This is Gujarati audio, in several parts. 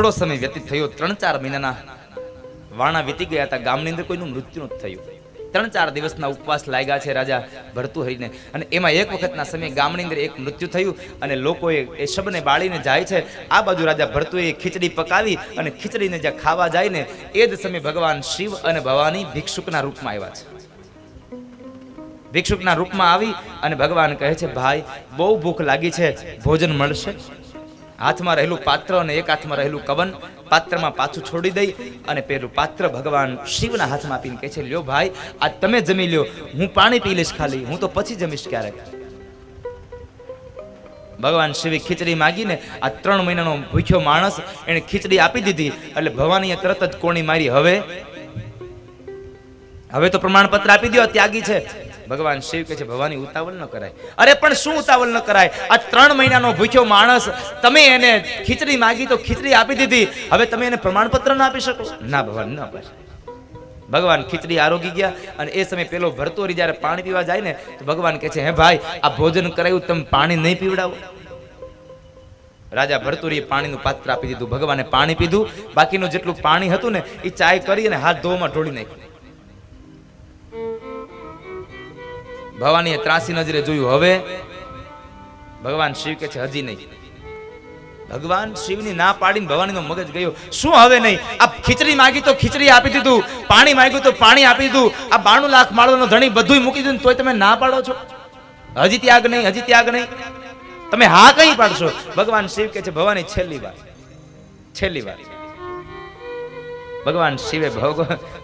થોડો સમય વ્યતીત થયો. ત્રણ ચાર મહિનાના વાણા વીતી ગયા હતા. ગામની અંદર કોઈનું મૃત્યુ નથી થયું. ત્રણ ચાર દિવસના ઉપવાસ લાગ્યા છે રાજા ભરતુહરીને અને એમાં એક વખતના સમયે ગામની અંદર એક મૃત્યુ થયું અને લોકોએ એ શબને બાળીને જાય છે. આ બાજુ રાજા ભરતુએ ખીચડી પકાવી અને ખીચડીને જ્યાં ખાવા જાય ને એ જ સમયે ભગવાન શિવ અને ભવાની ભિક્ષુકના રૂપમાં આવ્યા છે. ભિક્ષુકના રૂપમાં આવી અને ભગવાન કહે છે, ભાઈ, બહુ ભૂખ લાગી છે. ભોજન મળશે? હાથમાં રહેલું પાત્ર અને એક હાથમાં રહેલું કવન પાત્રમાં પાછું છોડી દઈ અને પેલું પાત્ર ભગવાન શિવના હાથમાં આપીને કહે છે, લ્યો ભાઈ, આ તમે જમી લ્યો. હું પાણી પી લઈશ ખાલી. હું તો પછી જમીશ ક્યારેક. ભગવાન શિવે ખીચડી માગીને આ ત્રણ મહિનાનો ભૂખ્યો માણસ એને ખીચડી આપી દીધી. એટલે ભવાનીએ તરત જ કોણી મારી, હવે? હવે તો પ્રમાણપત્ર આપી દો ત્યાગી છે. ભગવાન શિવ કહે છે, ભવાની ઉતાવળ ન કરાય. અરે, પણ શું ઉતાવળ ન કરાય? આ ત્રણ મહિનાનો ભૂખ્યો માણસ, તમે એને ખીચડી માગી તો ખીચડી આપી દીધી. હવે તમે એને પ્રમાણપત્ર ના આપી શકો? ના, ભગવાન, ન ભાઈ ભગવાન ખીચડી આરોગી ગયા અને એ સમયે પેલો ભરતોરી જ્યારે પાણી પીવા જાય ને, તો ભગવાન કહે છે, હે ભાઈ, આ ભોજન કરાયું, તમે પાણી નહીં પીવડાવો. રાજા ભરતુરીએ પાણીનું પાત્ર આપી દીધું, ભગવાને પાણી પીધું. બાકીનું જેટલું પાણી હતું ને એ ચાય કરી અને હાથ ધોવામાં ઢોળી નાખ્યું. ભવાનીએ ત્રાસી નજરે જોયું. હવે ભગવાન શિવ કે છે, હજી નહીં. ભગવાન શિવની ના પાડીને ભવાનીનો મગજ ગયો. શું હવે નહીં? આ ખીચડી માગી તો ખીચડી આપી દીધું, પાણી માગ્યું તો પાણી આપી દીધું. આ બાણું લાખ માળવાનો ધણી બધુંય મૂકી દીધું તોય તમે ના પાડો છો? હજી ત્યાગ નહીં, હજી ત્યાગ નહીં. તમે હા કઈ પાડશો? ભગવાન શિવ કે છે, ભવાની છેલ્લી વાર છેલ્લી વાર. ભગવાન શિવે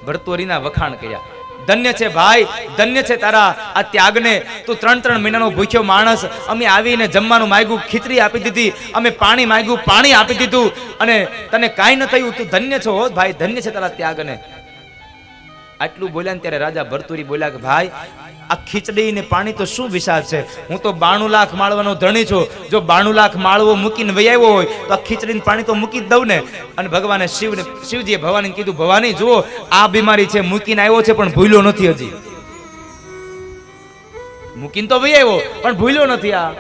ભરતોરીના વખાણ કર્યા. ધન્ય છે ભાઈ, ધન્ય છે તારા આ ત્યાગને. તું ત્રણ ત્રણ મહિનાનો ભૂખ્યો માણસ. અમે આવીને જમવાનું માગ્યું, ખીચડી આપી દીધી. અમે પાણી માગ્યું, પાણી આપી દીધું. અને તને કાંઈ ન થયું, તું ધન્ય છો ભાઈ, ધન્ય છે તારા ત્યાગને. આટલું બોલ્યા ને ત્યારે રાજા ભરતુરી બોલ્યા કે, ભાઈ, આ ખીચડી ને પાણી તો શું વિશાળ છે? હું તો બાણું લાખ માળવાનો ધણી છું. જો બાણું લાખ માળવો મૂકીને વહી આવ્યો હોય, તો આ ખીચડી પાણી તો મૂકી જ દઉં ને. અને ભગવાને શિવને, શિવજીએ ભવાની કીધું, ભવાની, જુઓ, આ બીમારી છે, મૂકીને આવ્યો છે, પણ ભૂલ્યો નથી હજી. મૂકીને તો વહી આવ્યો, પણ ભૂલ્યો નથી આ.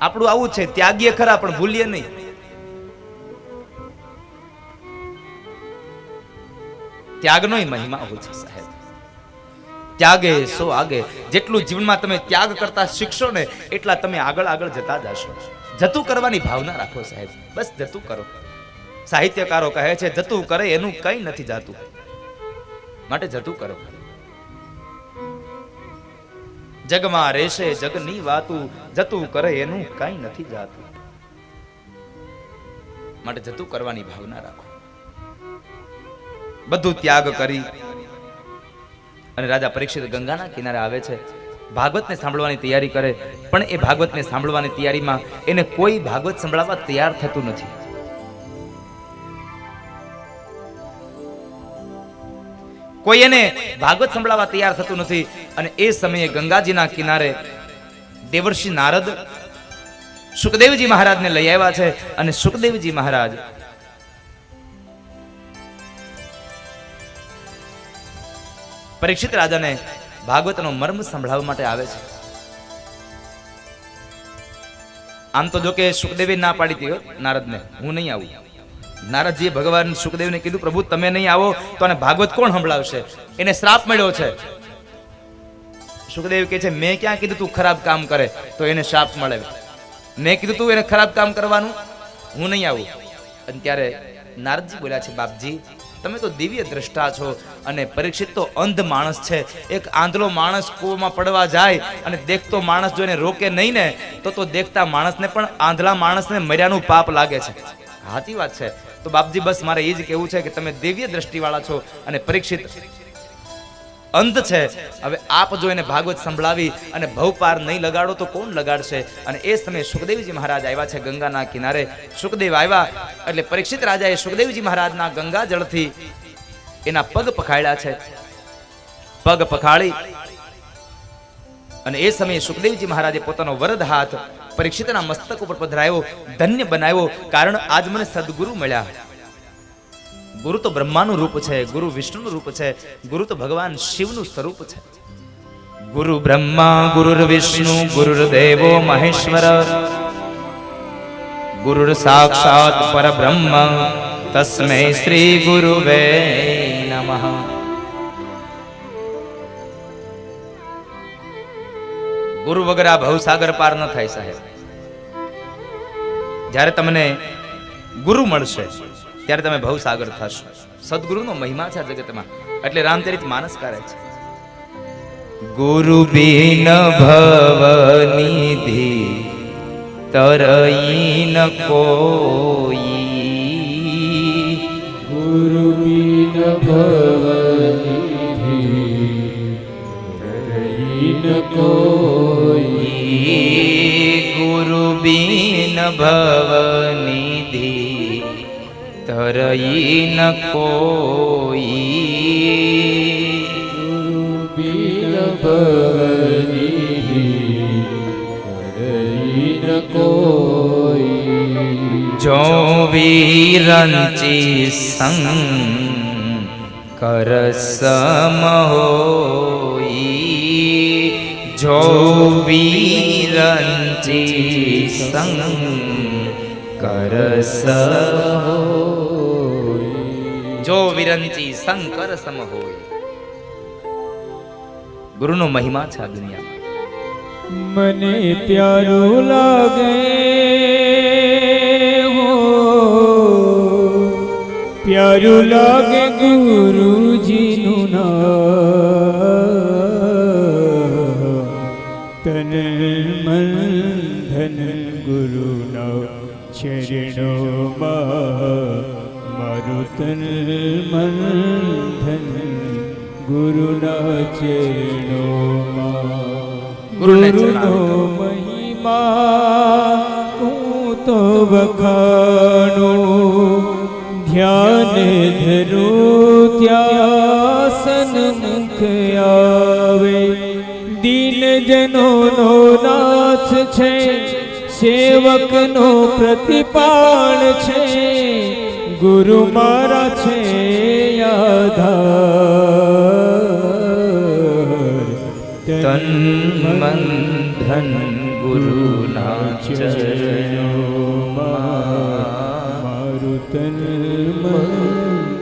આપણું આવું છે, ત્યાગીએ ખરા, પણ ભૂલીએ નહીં. ત્યાગનો મહિમા હોય છે, સાહેબ. ત્યાગે સો આગે. જેટલું જીવનમાં તમે ત્યાગ કરતા શીખશો ને, એટલા તમે આગળ આગળ જતા જશો. જતું કરવાની ભાવના રાખો, સાહેબ. બસ જતું કરો. સાહિત્યકારો કહે છે, જતું કરે, એનું કંઈ નથી જાતું. માટે જતું કરો. જગમાં રહેશે જગની વાતું, જતું કરે, એનું કંઈ નથી જાતું. માટે જતું કરવાની ભાવના રાખો. બધું ત્યાગ કરી. અને રાજા પરીક્ષિત ગંગાના કિનારે આવે છે. ભાગવતને સાંભળવાની તૈયારી કરે. પણ એ ભાગવતને સાંભળવાની તૈયારીમાં એને કોઈ ભાગવત સંભળાવવા તૈયાર થતું નથી. કોઈ એને ભાગવત સંભળાવવા તૈયાર થતું નથી. અને એ સમયે ગંગાજીના કિનારે દેવર્ષિ નારદ સુખદેવજી મહારાજને લઈ આવ્યા છે. અને સુખદેવજી મહારાજ પરીક્ષિત રાજાને ભાગવતનો મર્મ સંભળાવવા માટે આવે છે. આમ તો જો કે ના પાડી દીધો નારદને, હું નહીં આવું. નારદજીએ ભગવાન સુખદેવને કીધું, પ્રભુ, તમે નહીં આવો, તો આને ભાગવત કોણ સંભળાવશે? એને શ્રાપ મળ્યો છે. સુખદેવ કહે છે, મેં ક્યાં કીધું તું ખરાબ કામ કરે, તો એને શ્રાપ મળે. મેં કીધું તું એને ખરાબ કામ કરવાનું? હું નહીં આવું. અને ત્યારે નારદજી બોલ્યા છે, બાપજી તમે તો દિવ્ય દ્રષ્ટા છો અને પરીક્ષિત તો અંધ માણસ છે. એક આંધળો માણસ કૂવામાં પડવા જાય અને દેખતો માણસ જો એને રોકે નહીં ને, તો તો દેખતા માણસને પણ આંધળા માણસને મર્યાનું પાપ લાગે છે. સાચી વાત છે. તો બાપજી, બસ મારે એ જ કહેવું છે કે તમે દિવ્ય દ્રષ્ટિવાળા છો અને પરીક્ષિત અંધ છે. હવે આપ જો એને ભાગવત સંભળાવી અને ભવપાર નહીં લગાડો તો કોણ લગાડશે? અને એ સમયે સુખદેવજી મહારાજ આવ્યા છે ગંગાના કિનારે. સુખદેવ આવ્યા એટલે પરીક્ષિત રાજાએ સુખદેવજી મહારાજના ગંગા જળથી એના પગ પખાડ્યા છે. પગ પખાડી અને એ સમયે સુખદેવજી મહારાજે પોતાનો વરદ હાથ પરીક્ષિતના મસ્તક ઉપર પધરાયો, ધન્ય બનાવ્યો. કારણ આજ મને સદગુરુ મળ્યા. ગુરુ તો બ્રહ્માનું રૂપ છે, ગુરુ વિષ્ણુનું રૂપ છે, ગુરુ તો ભગવાન શિવનું સ્વરૂપ છે. ગુરુ બ્રહ્મા, ગુરુર વિષ્ણુ ગુરુર્દેવો મહેશ્વર. ગુરુર સાક્ષાત પરબ્રહ્મ, તસ્મે શ્રી ગુરુવે નમઃ. ગુરુ વગર આ ભવસાગર પાર ન થાય સાહેબ. જ્યારે તમને ગુરુ મળશે ત્યારે તમે ભવસાગર થશો. સદગુરુનો મહિમા છે જગતમાં. એટલે રામચરિત માનસ કરે છે. ગુરુ બિન ભવનિધિ તરઈ ન કોઈ. ગુરુ બિન ભવનિધિ કોઈ. ગુરુ બિન ભવનિધિ તરઈ ન કોઈ. જો વીરંચી સંગ કર સમ હોઈ જો વીરંચી સંગ કર સમ જો વિરંચી શંકર સમ હોય. ગુરુનો મહિમા છે આ દુનિયામાં. મને પ્યારું લાગે હો. પ્યારું લાગે ગુરુજીનું નામ. તન મન ધન ગુરુના ચરણોમાં મારું તન મન ધન ગુરુના ચરણોમાં ગુરુને મહિમા હું તો વખાણું ધ્યાન ધરું ત્યાસન મુખ આવે દીન જનોનો નાથ છે સેવકનો પ્રતિપાળ છે ગુરુ મારા છે તન મન ધન ગુરુ ના મારું તન મન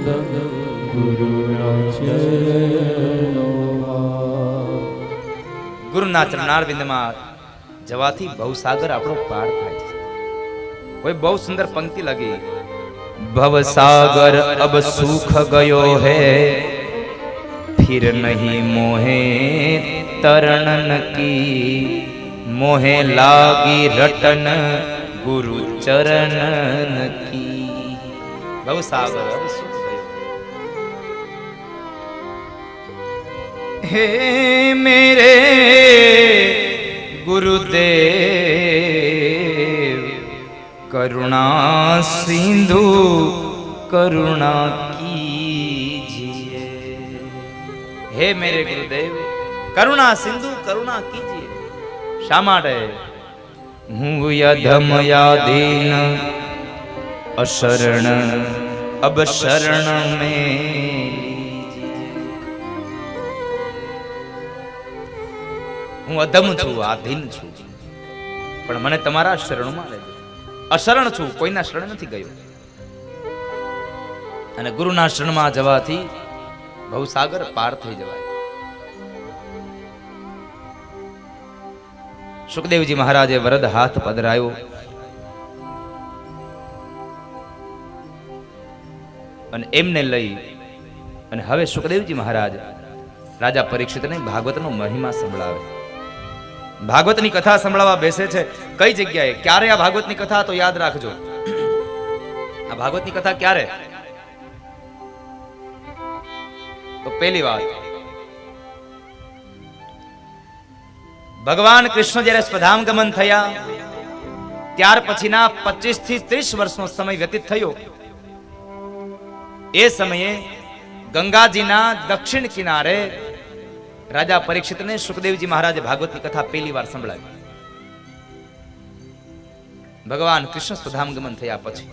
ધન ચરણોમાં ગુરુના ચરણારવિંદમાં જવાથી સાગર આપણો પાર થાય છે. કોઈ બહુ સુંદર પંક્તિ લગી ભવસાગર અબ સુખ ગયો હે. ફિર નહીં મોહે તરણ કી મોહે લાગી રટન ગુરુ ચરણ કી ભવસાગર હે મેરે ગુરુદેવ. કરુણા સિંધુ કરુણા કીજીએ હે મેરે ગુરુદેવ કરુણા સિંધુ કરુણા કીજીએ શા માટે હું યધમ યાદીન અશરણ અબ શરણ મેં હું અધમ છું આધીન છું પણ મને તમારા શરણમાં લેજો અશરણ છું. કોઈના શરણ નથી ગયો. અને ગુરુના શરણમાં જવાથી ભવસાગર પાર થઈ જવાય. સુખદેવજી મહારાજે વરદ હાથ પધરાયો. અને એમને લઈ અને હવે સુખદેવજી મહારાજ રાજા પરીક્ષિતને ભાગવતનો મહિમા સંભળાવે. ભાગવતની કથા સંભળાવવા બેસે છે. કઈ જગ્યાએ? ક્યારે આ ભાગવતની કથા? તો યાદ રાખજો. આ ભાગવતની કથા ક્યારે? તો પહેલી વાત. ભગવાન કૃષ્ણ જ્યારે સ્વધામ ગમન થયા, ત્યાર પછીના પચીસથી ત્રીસ વર્ષનો સમય વ્યતીત થયો. એ સમયે ગંગાજીના દક્ષિણ કિનારે રાજા પરીક્ષિતને સુખદેવજી મહારાજે ભાગવતની કથા પહેલી વાર સંભળાવી. ભગવાન કૃષ્ણ સ્વધામ ગમન થયા પછી.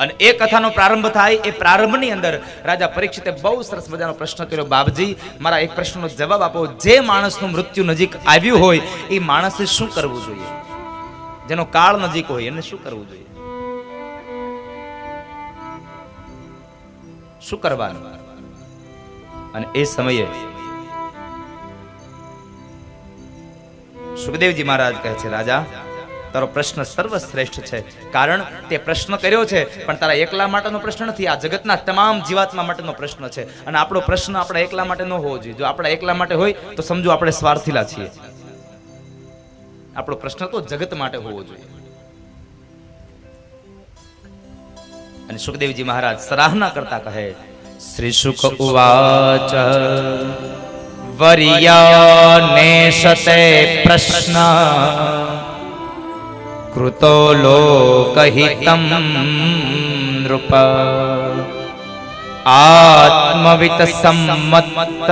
અને એ કથાનો પ્રારંભ થાય, એ પ્રારંભની અંદર રાજા પરીક્ષિતે બહુ સરસ મજાનો પ્રશ્ન કર્યો, બાપજી, મારા એક પ્રશ્નનો જવાબ આપો. જે માણસનું મૃત્યુ નજીક આવ્યું હોય, એ માણસે શું કરવું જોઈએ? જેનો કાળ નજીક હોય, એને શું કરવું જોઈએ? શું કરવાનું? અને એ સમયે સુખદેવજી મહારાજ કહે છે, રાજા, તારો પ્રશ્ન સર્વશ્રેષ્ઠ છે. કારણ તે પ્રશ્ન કર્યો છે, પણ તારા એકલા માટેનો પ્રશ્ન નથી. આ જગતના તમામ જીવાત્મા માટેનો પ્રશ્ન છે. અને આપણો પ્રશ્ન આપણા એકલા માટે ન હોવો જોઈએ. જો આપણા એકલા માટે હોય, તો સમજો આપણે સ્વાર્થીલા છીએ. આપણો પ્રશ્ન તો જગત માટે હોવો જોઈએ. અને સુખદેવજી મહારાજ સરાહના કરતા કહે શ્રી સુખ ઉવાચ વર્યાનેશતે પ્રશ્ન કૃતો લોકહિતમ નૃપ. આત્મવિત સંમત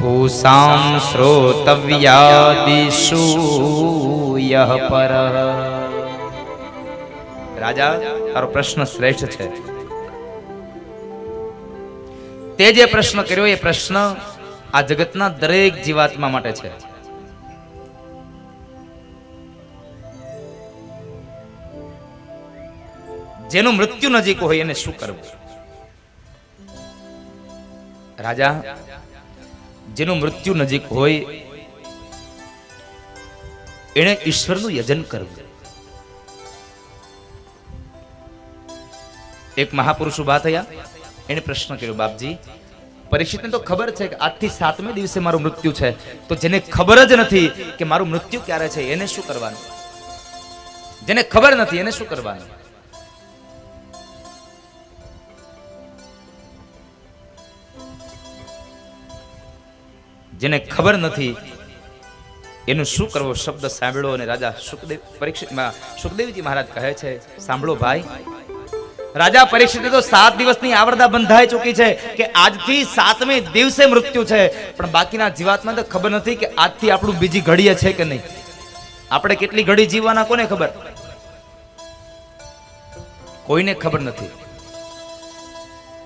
પૂસાં શ્રોતવ્યાદિષુ યહ પર. રાજા તારો પ્રશ્ન શ્રેષ્ઠ છે. તે જે પ્રશ્ન કર્યો એ પ્રશ્ન આ જગતના દરેક જીવાત્મા માટે છે. જેનું મૃત્યુ નજીક હોય એને શું કરવું? રાજા, જેનું મૃત્યુ નજીક હોય એણે ઈશ્વરનું યજન કરવું. એક મહાપુરુષ ઊભા થયા. એને પ્રશ્ન કર્યો, બાપજી, પરીક્ષિતને તો ખબર છે કે આજથી સાતમે દિવસે મારું મૃત્યુ છે. તો જેને ખબર જ નથી કે મારું મૃત્યુ ક્યારે છે, એને શું કરવાનું? જેને ખબર નથી, એને શું કરવાનું? જેને ખબર નથી, એનું શું કરવો શબ્દ સાંભળો અને રાજા સુખદેવ, પરીક્ષિત સુખદેવજી મહારાજ કહે છે, સાંભળો ભાઈ રાજા પરીક્ષિત તો સાત દિવસની આવરદા બંધાઈ ચૂકી છે કે આજથી સાતમે દિવસે મૃત્યુ છે. પણ બાકીના જીવાતમાં તો ખબર નથી કે આજથી આપણું બીજી ઘડીએ છે કે નહીં. આપણે કેટલી ઘડી જીવવાના કોને ખબર? કોઈને ખબર નથી.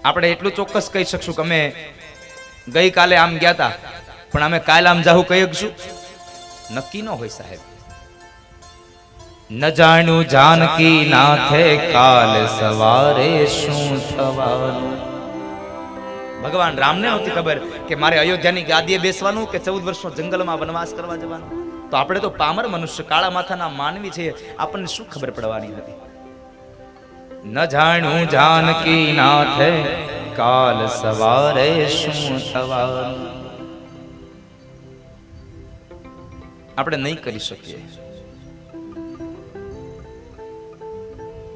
આપણે એટલું ચોક્કસ કહી શકશું કે અમે ગઈકાલે આમ ગયા હતા પણ અમે કાલે આમ જાહું કહી શકશું. નક્કી ન હોય સાહેબ. ન જાણું જાનકી નાથે કાલ સવારે શું થવાનું? ભગવાન રામને નહોતી ખબર કે મારે અયોધ્યાની ગાદીએ બેસવાનું કે ચૌદ વર્ષનો જંગલમાં વનવાસ કરવા જવાનું? તો આપણે તો પામર મનુષ્ય કાળા માથાના માનવી છીએ. આપણને શું ખબર પડવાની હતી? ન જાણું જાનકી નાથે કાલ સવારે શું થવાનું? આપણે નહીં કરી શકીએ.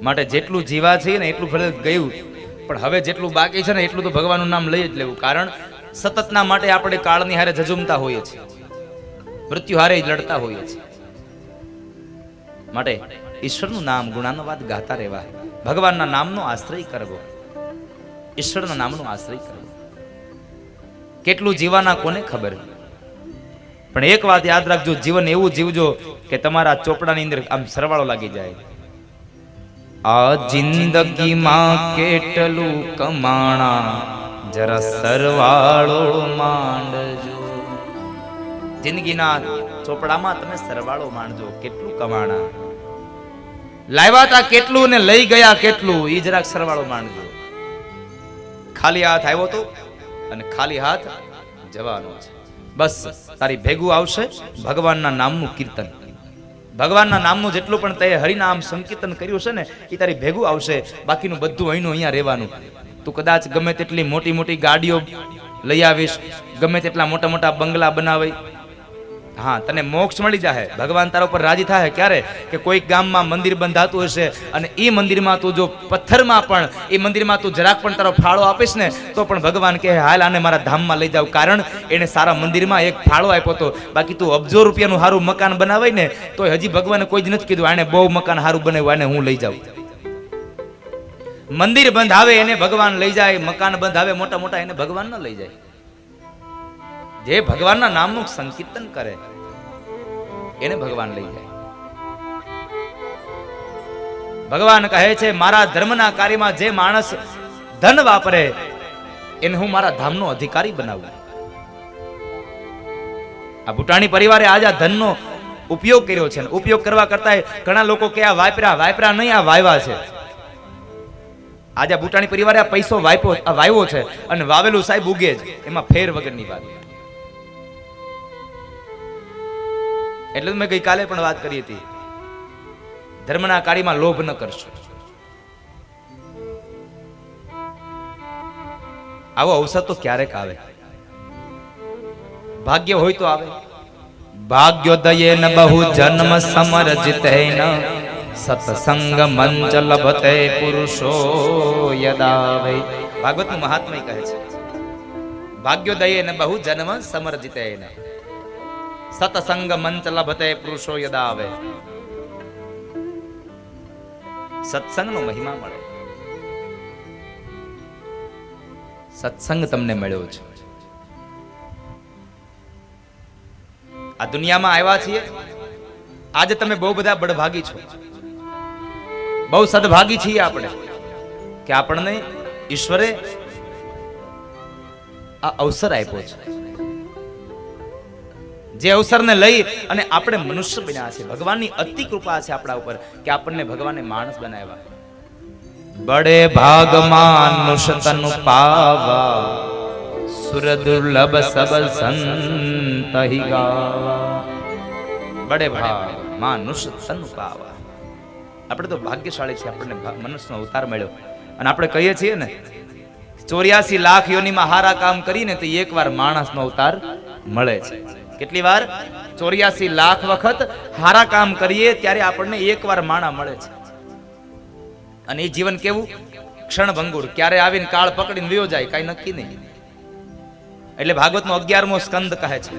માટે જેટલું જીવા છે ને એટલું ભલે ગયું. પણ હવે જેટલું બાકી છે ને એટલું તો ભગવાનનું નામ લઈ જ લેવું. કારણ સતતના માટે આપણે કાળની હારે જજુમતા હોઈએ છીએ. મૃત્યુ હારે લડતા હોઈએ છીએ. માટે ઈશ્વરનું નામ ગુણાનુવાદ ગાતા રહેવા. ભગવાનના નામનો આશ્રય કરવો. ઈશ્વરના નામનો આશ્રય કરવો. કેટલું જીવાના કોને ખબર? પણ એક વાત યાદ રાખજો, જીવન એવું જીવજો કે તમારા ચોપડાની અંદર આમ સરવાળો લાગી જાય. આ જિંદગીમાં કેટલું કમાણા, જરા સરવાળો માંડજો. જિંદગીના ચોપડામાં તમે સરવાળો માંડજો, કેટલું કમાણા. લાવ્યા હતા કેટલું ને લઈ ગયા કેટલું એ જરાક સરવાળો માંડજો. ખાલી હાથ આવ્યો તો અને ખાલી હાથ જવાનો છે. બસ, તારી ભેગું આવશે ભગવાનના નામનું કીર્તન. ભગવાનના નામનું જેટલું પણ તે હરિનામ સંકીર્તન કર્યું છે ને એ તારી ભેગું આવશે. બાકીનું બધું અહીંનું અહીંયા રહેવાનું. તું કદાચ ગમે તેટલી મોટી મોટી ગાડીઓ લઈ આવીશ, ગમે તેટલા મોટા મોટા બંગલા બનાવે હા, તને મોક્ષ મળી જાય ભગવાન તારા ઉપર રાજી થાય ક્યારે? કે કોઈક ગામમાં મંદિર બંધાતું હશે અને એ મંદિરમાં તું જો પથ્થરમાં પણ એ મંદિરમાં તું જરાક પણ તારો ફાળો આપીશ ને, તો પણ ભગવાન કહે, હાલ આને મારા ધામમાં લઈ જાવ. કારણ એને સારા મંદિરમાં એક ફાળો આપ્યો હતો બાકી તું અબજો રૂપિયાનું સારું મકાન બનાવાય ને, તો હજી ભગવાને કોઈ જ નથી કીધું, આને બહુ મકાન સારું બનાવ્યું, આને હું લઈ જાઉં. મંદિર બંધાવે, એને ભગવાન લઈ જાય, મકાન બંધાવે મોટા મોટા એને ભગવાન ન લઈ જાય. જે ભગવાનના નામનું સંકીર્તન કરે, એને ભગવાન લઈ જાય. ભગવાન કહે છે, મારા ધર્મના કાર્યમાં જે માણસ ધન વાપરે, એને હું મારા ધામનો અધિકારી બનાવું. આ ભૂટાણી પરિવારે આજ આ ધનનો ઉપયોગ કર્યો છે ઉપયોગ કરવા કરતા ઘણા લોકો કે આ વાપરા વાપરા નહીં, આ વાયવા છે. આજે આ બુટાણી પરિવારે આ પૈસો આ વાવ્યો છે અને વાવેલું સાહેબ ઉગે જ, એમાં ફેર વગરની વાત. એટલે મેં ગઈકાલે પણ વાત કરી હતી. ધર્મના કાર્યમાં લોભ ન કરશો. આવો અવસર તો ક્યારેક આવે. ભાગ્ય હોય તો આવે. ભાગ્યોદયે ન બહુ જન્મ સમરજિતેન સત્સંગ મંચ લભતે પુરુષો યદાવે. ભાગવતનું મહાત્મય કહે છે. ભાગ્યોદયે ન બહુ જન્મ સમરજિતેન. સત્સંગ મંચ લભતે પુરુષો યદાવે સત્સંગનો મહિમા મળે। સત્સંગ તમને મળ્યો છે। આ દુનિયામાં આવ્યા છીએ। આજે તમે બહુ બધા બળભાગી છો। બહુ સદભાગી છીએ આપણે। કે આપણને ઈશ્વરે આ અવસર આપ્યો છે। જે અવસરને લઈ અને આપણે મનુષ્ય બન્યા છે ભગવાનની અતિ કૃપા છે આપણા ઉપર કે આપણને ભગવાને માણસ બનાવ્યા. બડે ભાગ માનુષ તનુ પાવા સુર દુર્લભ સબ સંત બડે ભાગ માનુષ તનુ પાવા. આપણે તો ભાગ્યશાળી છે આપણને મનુષ્યનો અવતાર મળ્યો. અને આપણે કહીએ છીએ ને ચોર્યાસી લાખ યોનીમાં હારા કામ કરીને તો એકવાર માણસનો અવતાર મળે છે. કેટલી વાર? ચોર્યાસી લાખ વખત હારા કામ કરીએ ત્યારે આપણને એકવાર માણા મળે છે. અને એ જીવન કેવું? ક્ષણભંગુર ક્યારે આવીને કાળ પકડીને વયો જાય, કઈ નક્કી નહીં. એટલે ભાગવતનો અગિયારમો સ્કંદ કહે છે,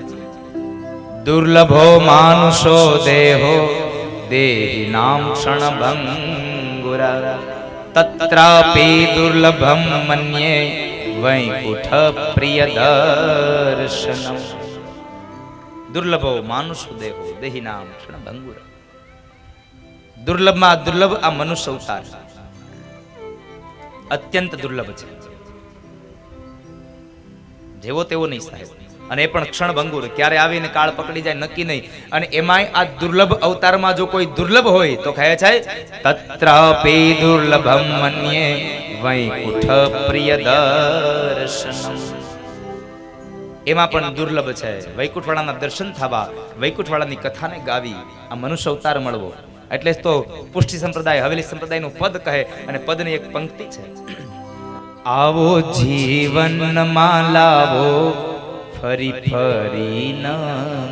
દુર્લભો માનુષો દેહો, દેહી નામ ક્ષણભંગુરા તત્રાપી દુર્લભમ મન્યે વૈકુઠ પ્રિય દર્શનમ. દુર્લભો માનુષ દેહો દેહી નામ ક્ષણભંગુરા દુર્લભમાં દુર્લભ આ મનુષ્ય અવતાર. અત્યંત દુર્લભ છે. જેવો તેવો નહીં સાહેબ. અને એ પણ ક્ષણ ભંગુર. ક્યારે આવીને કાળ પકડી જાય નક્કી નહીં. અને એમાંય આ દુર્લભ અવતારમાં જો કોઈ દુર્લભ હોય, તો કહે છે પે દુર્લભમ મન્યે વૈકુઠ પ્રિય દર્શનમ. એમાં પણ દુર્લભ છે. વૈકુંઠવાળાના દર્શન થવા વૈકુંઠવાળાની કથાને ગાવી આ મનુષ્ય અવતાર મળવો. એટલે તો પુષ્ટિ સંપ્રદાય, હવેલી સંપ્રદાયનું પદ કહે અને પદની એક પંક્તિ છે. આવો જીવનમાં લાવો ફરી ફરી ન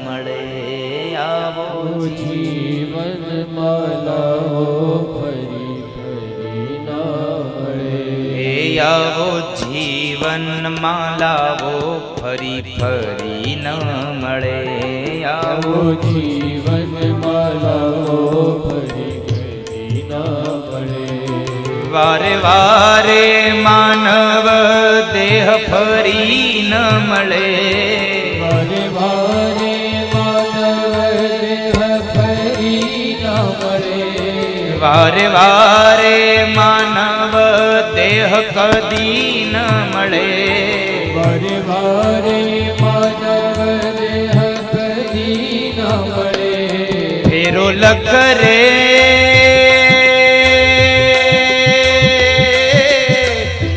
મળે. આવો જીવન લાવો ફરી ફરી ના મળે. આવો આવો જીવનમાં લાવો ફરી ફરી ન મળે આવો. જીવનમાં લાવો ફરી ફરી ના મળે. વારે વારે માનવ દેહ ફરી ન મળે. વારે વારે માનવ દેહ ફરી ના મળે. વારે વારે માનવ દેહ કદી ન મળે. વારે વારે માનવ દેહ કદી ના મળે. ફેરો લખ રે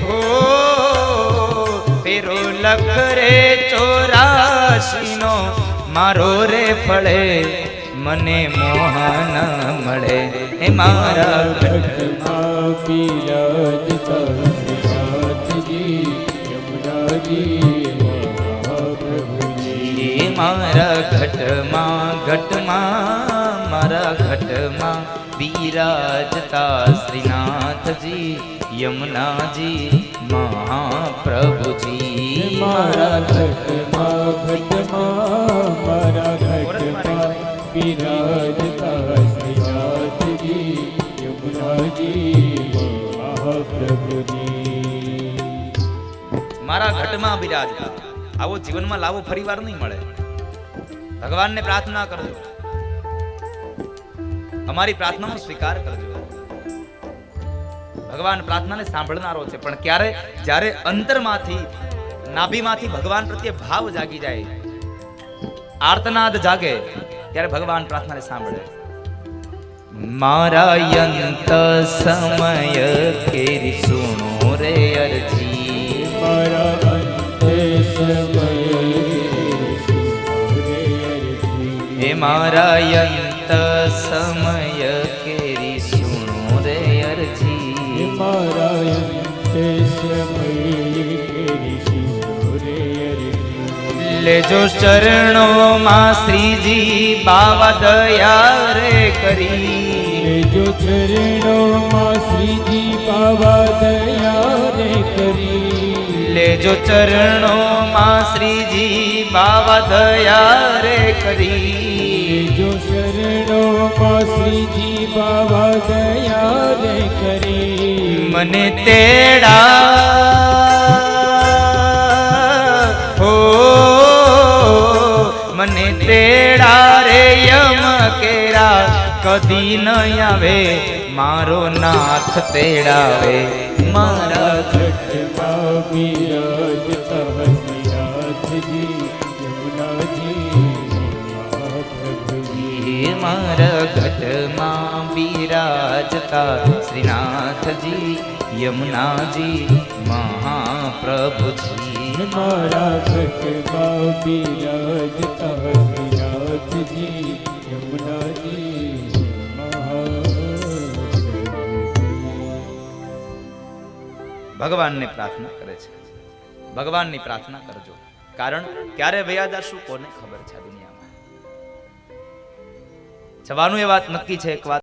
હો ફેરો લખ રે મારો રે ફળે. મને મોહન મળે. હે મારા ઘટમાં બિરાજતા શ્રીનાથજી યમુનાજી મહાપ્રભુજી એ મારા ઘટમાં ઘટમાં મારા ઘટમાં બિરાજતા શ્રીનાથજી યમુનાજી મહાપ્રભુજી મારા ઘટમાં ઘટમાં મારા ઘટમાં બિરાજતા શ્રીનાથજી યમુનાજી મારા ઘટમાં બિરાજ. આવો જીવનમાં લાવો, ફરીવાર નહીં મળે. ભગવાનને પ્રાર્થના કરજો. અમારી પ્રાર્થનાનો સ્વીકાર કરજો. ભગવાન પ્રાર્થનાને સાંભળનારો છે, પણ ક્યારે? જ્યારે અંતરમાંથી, નાભીમાંથી ભગવાન પ્રત્યે ભાવ જાગી જાય, આર્તનાદ જાગે, ત્યારે ભગવાન પ્રાર્થનાને સાંભળે. મારા યંત સમય કેરી સુણો રે અરજી મારા અંતે સમયે હે મારા યંત સમય કેરી સુણો રે અરજી મારા અંતે સમયે કેરી સુરે અરજી. લેજો ચરણોમાં શ્રીજી બાવા દયા રે કરી લેજો ચરણોમાં શ્રીજી બાબા દયા રે કરી લેજો ચરણોમાં શ્રીજી બાવા દયા રે કરી લેજો શરણોમાં શ્રીજી બાબા દયા રે કરી. મને તેડા હો મને તેડા રે યમ કેરા. કદી ન આવે મારો નાથ તેડાવે. મારા મારા ઘટમાં બિરાજતા શ્રીનાથજી યમુનાજી મહાપ્રભુજી. મારા ઘટમાં બિરાજતા ભગવાનને પ્રાર્થના કરે છે. ભગવાનની પ્રાર્થના કરજો. કારણ ક્યારે વયા જાશું કોને ખબર છે દુનિયામાં. જવાનું એ વાત નક્કી છે, એક વાત